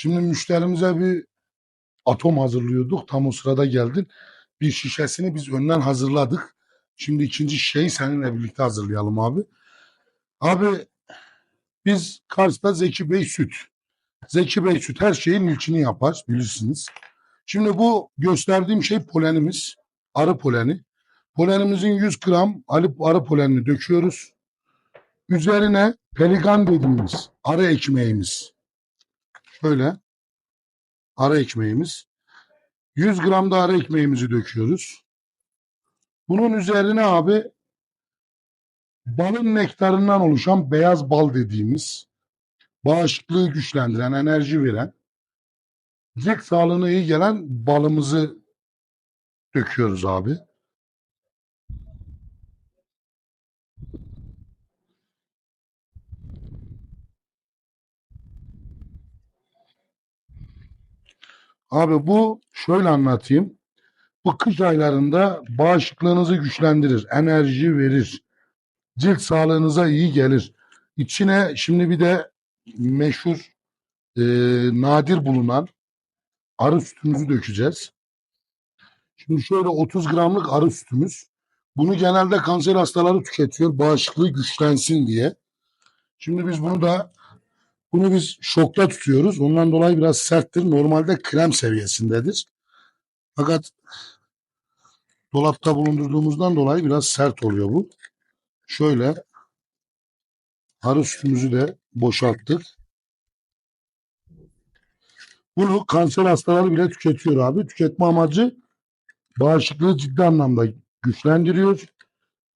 Şimdi müşterimize bir atom hazırlıyorduk. Tam o sırada geldin. Bir şişesini biz önden hazırladık. Şimdi ikinci şişeyi seninle birlikte hazırlayalım abi. Abi biz Kars'ta Zeki Bey Süt. Zeki Bey Süt her şeyin ilkini yapar bilirsiniz. Şimdi bu gösterdiğim şey polenimiz. Arı poleni. Polenimizin 100 gram alıp arı polenini döküyoruz. Üzerine pelikan dediğimiz arı ekmeğimiz. Şöyle arı ekmeğimiz. 100 gram da arı ekmeğimizi döküyoruz. Bunun üzerine abi balın nektarından oluşan beyaz bal dediğimiz bağışıklığı güçlendiren, enerji veren, cilt sağlığına iyi gelen balımızı döküyoruz abi. Abi bu şöyle anlatayım. Bu kış aylarında bağışıklığınızı güçlendirir, enerji verir. Cilt sağlığınıza iyi gelir. İçine şimdi bir de meşhur e, nadir bulunan arı sütümüzü dökeceğiz. Şimdi şöyle 30 gramlık arı sütümüz. Bunu genelde kanser hastaları tüketiyor. Bağışıklığı güçlensin diye. Şimdi biz bunu da bunu biz şokta tutuyoruz. Ondan dolayı biraz serttir. Normalde krem seviyesindedir. Fakat dolapta bulundurduğumuzdan dolayı biraz sert oluyor bu. Şöyle arı sütümüzü de boşalttık. Bunu kanser hastaları bile tüketiyor abi. Tüketme amacı bağışıklığı ciddi anlamda güçlendiriyor.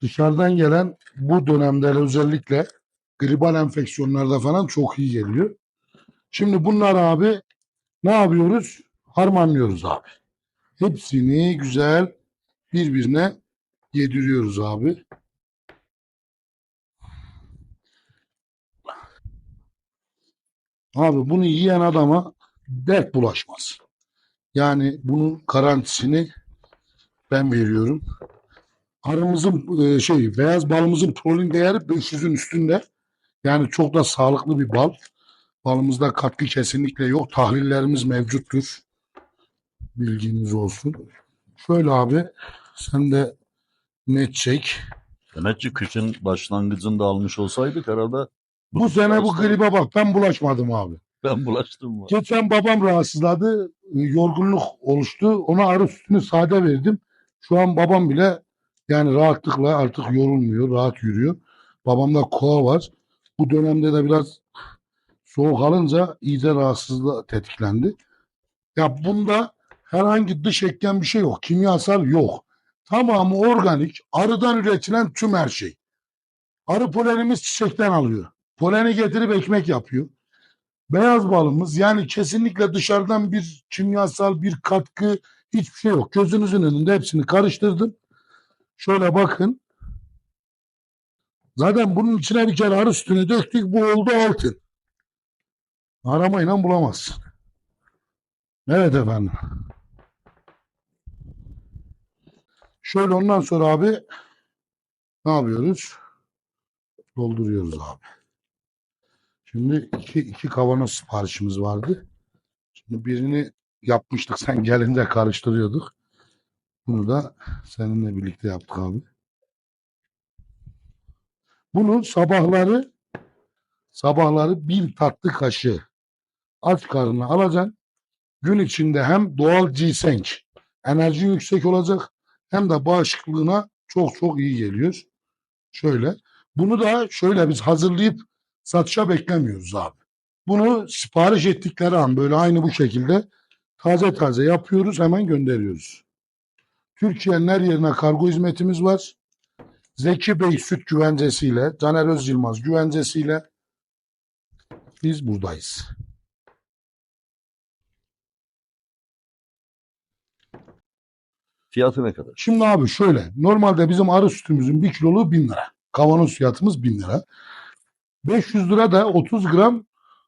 Dışarıdan gelen bu dönemde özellikle gribal enfeksiyonlarda falan çok iyi geliyor. Şimdi bunlar abi ne yapıyoruz? Harmanlıyoruz abi. Hepsini güzel birbirine yediriyoruz abi. Abi bunu yiyen adama dert bulaşmaz. Yani bunun garantisini ben veriyorum. Arımızın e, şey beyaz balımızın protein değeri 500'ün üstünde. Yani çok da sağlıklı bir bal. Balımızda katkı kesinlikle yok. Tahlillerimiz mevcuttur. Bilginiz olsun. Şöyle abi sen de net çek. Demek ki kışın başlangıcında almış olsaydık herhalde Bu sene bu gribe bak ben bulaşmadım abi. ben bulaştım mı? Geçen babam rahatsızladı. Yorgunluk oluştu. Ona arı sütünü sade verdim. Şu an babam bile yani rahatlıkla artık yorulmuyor. Rahat yürüyor. Babamda koa var. Bu dönemde de biraz soğuk alınca iyice rahatsızlığa tetiklendi. Ya bunda herhangi dış etken bir şey yok. Kimyasal yok. Tamamı organik. Arıdan üretilen tüm her şey. Arı polenimiz çiçekten alıyor. Poleni getirip ekmek yapıyor. Beyaz balımız yani kesinlikle dışarıdan bir kimyasal bir katkı hiçbir şey yok. Gözünüzün önünde hepsini karıştırdım. Şöyle bakın. Zaten bunun içine bir kere arı sütünü döktük. Bu oldu altın. Aramayla bulamazsın. Evet efendim. Şöyle ondan sonra abi ne yapıyoruz? Dolduruyoruz abi. Şimdi iki, iki kavanoz siparişimiz vardı. Şimdi birini yapmıştık. Sen gelince karıştırıyorduk. Bunu da seninle birlikte yaptık abi. Bunu sabahları sabahları bir tatlı kaşığı aç karnına alacaksın. Gün içinde hem doğal ginseng enerji yüksek olacak hem de bağışıklığına çok çok iyi geliyor. Şöyle. Bunu da şöyle biz hazırlayıp satışa beklemiyoruz abi. Bunu sipariş ettikleri an böyle aynı bu şekilde taze taze yapıyoruz hemen gönderiyoruz. Türkiye'nin her yerine kargo hizmetimiz var. Zeki Bey süt güvencesiyle, Caner Öz Yılmaz güvencesiyle biz buradayız. Fiyatı ne kadar? Şimdi abi şöyle. Normalde bizim arı sütümüzün bir kiloluğu 1000 lira. Kavanoz fiyatımız 1000 lira. 500 lira da 30 gram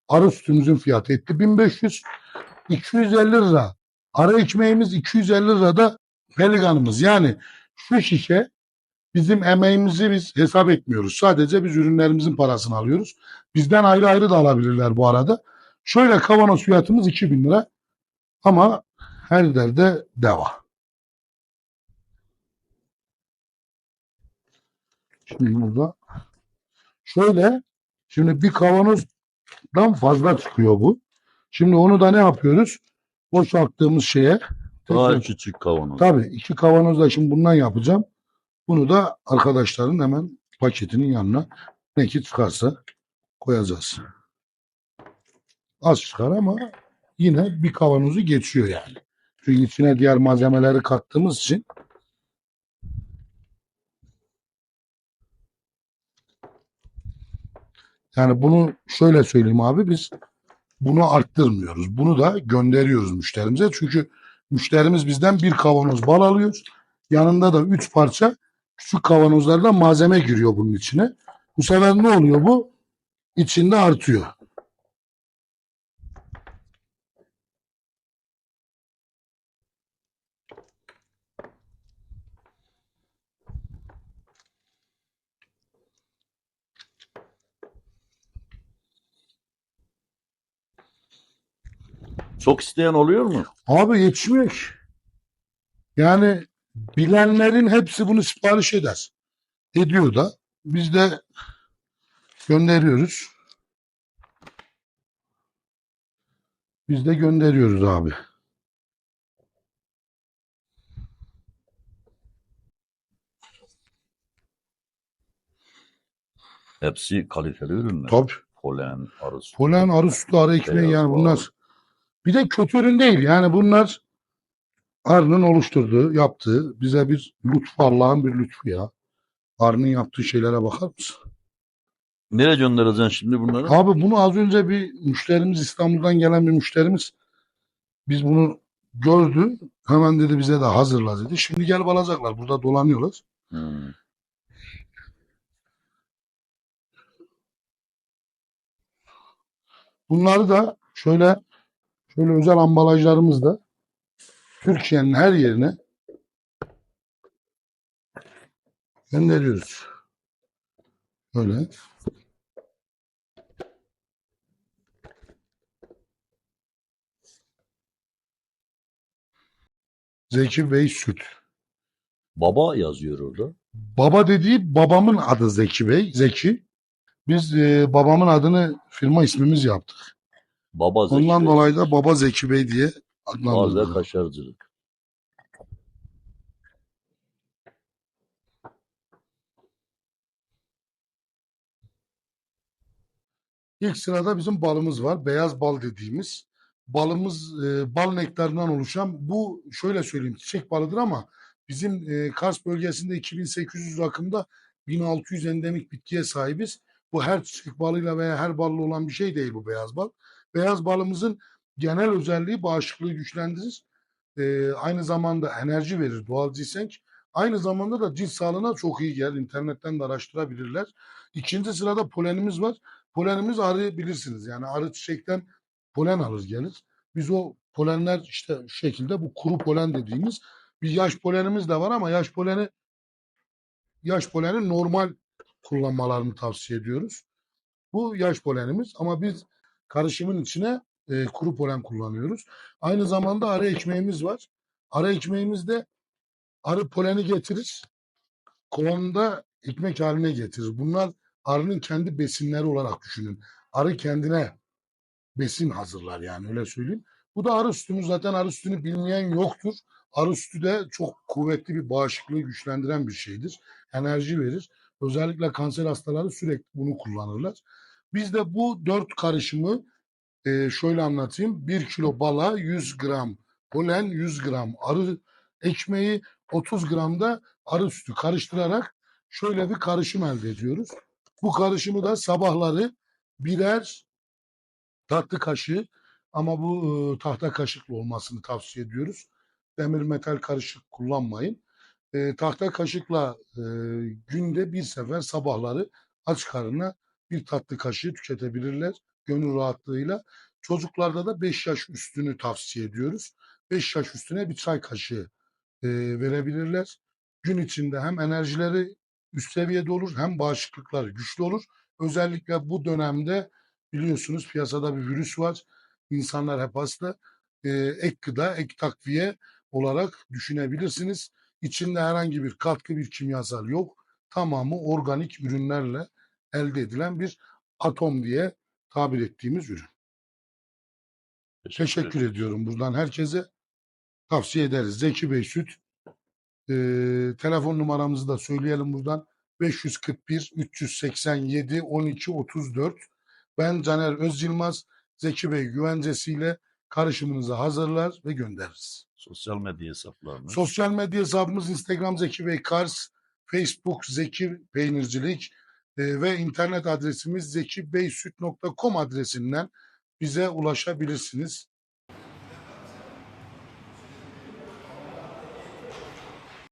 arı sütümüzün fiyatı etti. 1500. 250 lira. Arı ekmeğimiz 250 lira da pelikanımız. Yani şu şişe bizim emeğimizi biz hesap etmiyoruz. Sadece biz ürünlerimizin parasını alıyoruz. Bizden ayrı ayrı da alabilirler bu arada. Şöyle kavanoz fiyatımız 2000 lira. Ama her derde deva. Şimdi burada şöyle şimdi bir kavanozdan fazla çıkıyor bu. Şimdi onu da ne yapıyoruz? Boşalttığımız şeye Daha tekrar- küçük kavanoz. Tabii iki kavanoz da şimdi bundan yapacağım. Bunu da arkadaşların hemen paketinin yanına ne ki çıkarsa koyacağız. Az çıkar ama yine bir kavanozu geçiyor yani. Çünkü içine diğer malzemeleri kattığımız için yani bunu şöyle söyleyeyim abi biz bunu arttırmıyoruz. Bunu da gönderiyoruz müşterimize. Çünkü müşterimiz bizden bir kavanoz bal alıyor. Yanında da üç parça küçük kavanozlardan malzeme giriyor bunun içine. Bu sefer ne oluyor bu? İçinde artıyor. Çok isteyen oluyor mu? Abi yetişmiyor ki. Yani bilenlerin hepsi bunu sipariş eder. Ediyor da. Biz de gönderiyoruz. Biz de gönderiyoruz abi. Hepsi kaliteli ürünler. Tabii. Polen, arı sütü. Polen, arı sütü, arı ekmeği yani bunlar. Bir de kötü ürün değil. Yani bunlar arının oluşturduğu, yaptığı bize bir lütfu Allah'ın bir lütfu ya. Arının yaptığı şeylere bakar mısın? Nereye göndereceksin şimdi bunları? Abi bunu az önce bir müşterimiz İstanbul'dan gelen bir müşterimiz biz bunu gördü. Hemen dedi bize de hazırla dedi. Şimdi gelip alacaklar. Burada dolanıyorlar. Hmm. Bunları da şöyle şöyle özel ambalajlarımızda Türkiye'nin her yerine gönderiyoruz. Böyle. Zeki Bey Süt. Baba yazıyor orada. Baba dediği babamın adı Zeki Bey. Zeki. Biz e, babamın adını firma ismimiz yaptık. Baba Zeki Ondan Bey. dolayı da Baba Zeki Bey diye Adlandırıldı. kaşarcılık. İlk sırada bizim balımız var. Beyaz bal dediğimiz. Balımız e, bal nektarından oluşan bu şöyle söyleyeyim çiçek balıdır ama bizim e, Kars bölgesinde 2800 rakımda 1600 endemik bitkiye sahibiz. Bu her çiçek balıyla veya her balla olan bir şey değil bu beyaz bal. Beyaz balımızın genel özelliği bağışıklığı güçlendirir. E, aynı zamanda enerji verir doğal ginseng. Aynı zamanda da cilt sağlığına çok iyi gelir. İnternetten de araştırabilirler. İkinci sırada polenimiz var. Polenimiz arı bilirsiniz. Yani arı çiçekten polen alır gelir. Biz o polenler işte şu şekilde bu kuru polen dediğimiz bir yaş polenimiz de var ama yaş poleni yaş poleni normal kullanmalarını tavsiye ediyoruz. Bu yaş polenimiz ama biz karışımın içine e, kuru polen kullanıyoruz. Aynı zamanda arı ekmeğimiz var. Arı ekmeğimiz de arı poleni getirir. Kovanında ekmek haline getirir. Bunlar arının kendi besinleri olarak düşünün. Arı kendine besin hazırlar yani öyle söyleyeyim. Bu da arı sütümüz zaten arı sütünü bilmeyen yoktur. Arı sütü de çok kuvvetli bir bağışıklığı güçlendiren bir şeydir. Enerji verir. Özellikle kanser hastaları sürekli bunu kullanırlar. Biz de bu dört karışımı e, şöyle anlatayım. 1 kilo bala 100 gram polen 100 gram arı ekmeği 30 gram da arı sütü karıştırarak şöyle bir karışım elde ediyoruz. Bu karışımı da sabahları birer tatlı kaşığı ama bu e, tahta kaşıklı olmasını tavsiye ediyoruz. Demir metal karışık kullanmayın. E, tahta kaşıkla e, günde bir sefer sabahları aç karnına bir tatlı kaşığı tüketebilirler gönül rahatlığıyla. Çocuklarda da 5 yaş üstünü tavsiye ediyoruz. 5 yaş üstüne bir çay kaşığı e, verebilirler. Gün içinde hem enerjileri üst seviyede olur hem bağışıklıkları güçlü olur. Özellikle bu dönemde biliyorsunuz piyasada bir virüs var. İnsanlar hep hasta. Ee, ek gıda, ek takviye olarak düşünebilirsiniz. İçinde herhangi bir katkı, bir kimyasal yok. Tamamı organik ürünlerle elde edilen bir atom diye tabir ettiğimiz ürün. Teşekkür ediyorum buradan herkese. Tavsiye ederiz. Zeki Bey Süt. Ee, telefon numaramızı da söyleyelim buradan. 541 387 12 34. Ben Caner Özyılmaz. Zeki Bey güvencesiyle karışımınızı hazırlar ve göndeririz. Sosyal medya hesaplarını. Sosyal medya hesabımız Instagram Zeki Bey Kars, Facebook Zeki Peynircilik e, ve internet adresimiz zekibeysüt.com adresinden bize ulaşabilirsiniz.